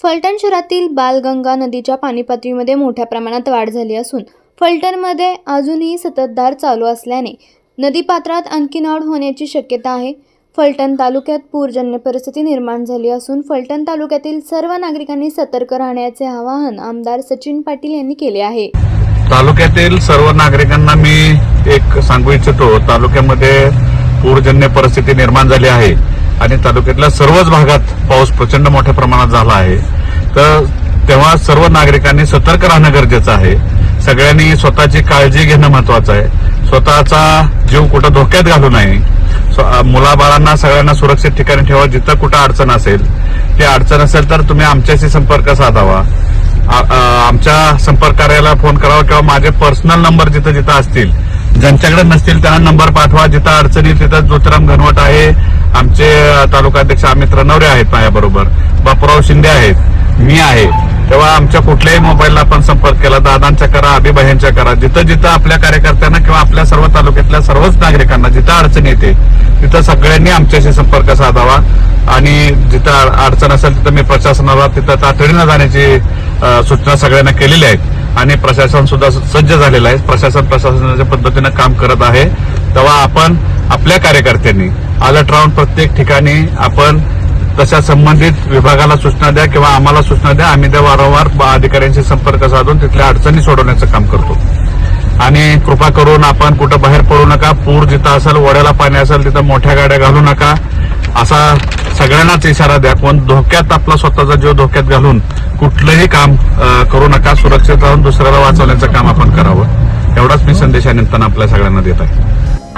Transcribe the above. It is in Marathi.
फलटण शहरातील बालगंगा नदीच्या पाणीपातळीमध्ये मोठ्या प्रमाणात वाढ झाली असून फलटणमध्ये अजूनही सततधार चालू असल्याने नदीपात्रात आणखी वाढ होण्याची शक्यता आहे. फलटण तालुक्यात पूरजन्य परिस्थिती निर्माण झाली असून फलटण तालुक्यातील सर्व नागरिकांनी सतर्क राहण्याचे आवाहन आमदार सचिन पाटील यांनी केले आहे. तालुक्यातील सर्व नागरिकांना मी एक सांगू इच्छितो तालुक्यामध्ये पूरजन्य परिस्थिती निर्माण झाली आहे आणि तालुक्यातल्या सर्वच भागात पाऊस प्रचंड मोठ्या प्रमाणात झाला आहे. तर तेव्हा सर्व नागरिकांनी सतर्क राहणं गरजेचं आहे. सगळ्यांनी स्वतःची काळजी घेणं महत्वाचं आहे. स्वतःचा जीव कुठं धोक्यात घालू नये. स्व- मुलाबाळांना सगळ्यांना सुरक्षित ठिकाणी ठेवा जिथं कुठं अडचण असेल. ती अडचण असेल तर तुम्ही आमच्याशी संपर्क साधावा. आमच्या संपर्क कार्याला फोन करावा किंवा माझे पर्सनल नंबर जिथं जिथं असतील. ज्यांच्याकडे नसतील त्यांना नंबर पाठवा. जिथं अडचणी तिथं ज्योतिराम घनवट आहे. आमचे तालुकाध्यक्ष तालुका अध्यक्ष अमित रनवरे आहेत माझ्याबरोबर. बापूराव शिंदे आहेत. मी आहे. तेव्हा आमच्या कुठल्याही मोबाईलला आपण संपर्क केला. दादांच्या करा अभिभायांच्या करा. जिथं जिथं आपल्या कार्यकर्त्यांना किंवा आपल्या सर्व तालुक्यातल्या सर्वच नागरिकांना जिथं अडचण येते तिथं सगळ्यांनी आमच्याशी संपर्क साधावा. आणि जिथं अडचण असेल तिथं मी प्रशासनाला तिथं तातडीनं जाण्याची सूचना सगळ्यांना केलेली आहेत आणि प्रशासन सुद्धा सज्ज झालेलं आहे. प्रशासन प्रशासनाच्या पद्धतीनं काम करत आहे. तेव्हा आपण आपल्या कार्यकर्त्यांनी अलर्ट राहून प्रत्येक ठिकाणी आपण तशा संबंधित विभागाला सूचना द्या किंवा आम्हाला सूचना द्या. आम्ही त्या वारंवार अधिकाऱ्यांशी संपर्क साधून तिथल्या अडचणी सोडवण्याचं काम करतो. आणि कृपा करून आपण कुठं बाहेर पडू नका. पूर जिथं असेल वड्याला पाणी असेल तिथं मोठ्या गाड्या घालू नका. असा सगळ्यांनाच इशारा द्या. कोण धोक्यात आपला स्वतःचा जीव धोक्यात घालून कुठलंही काम करू नका. सुरक्षित राहून दुसऱ्याला वाचवण्याचं काम आपण करावं. एवढाच मी संदेश आपल्या सगळ्यांना देत आहे.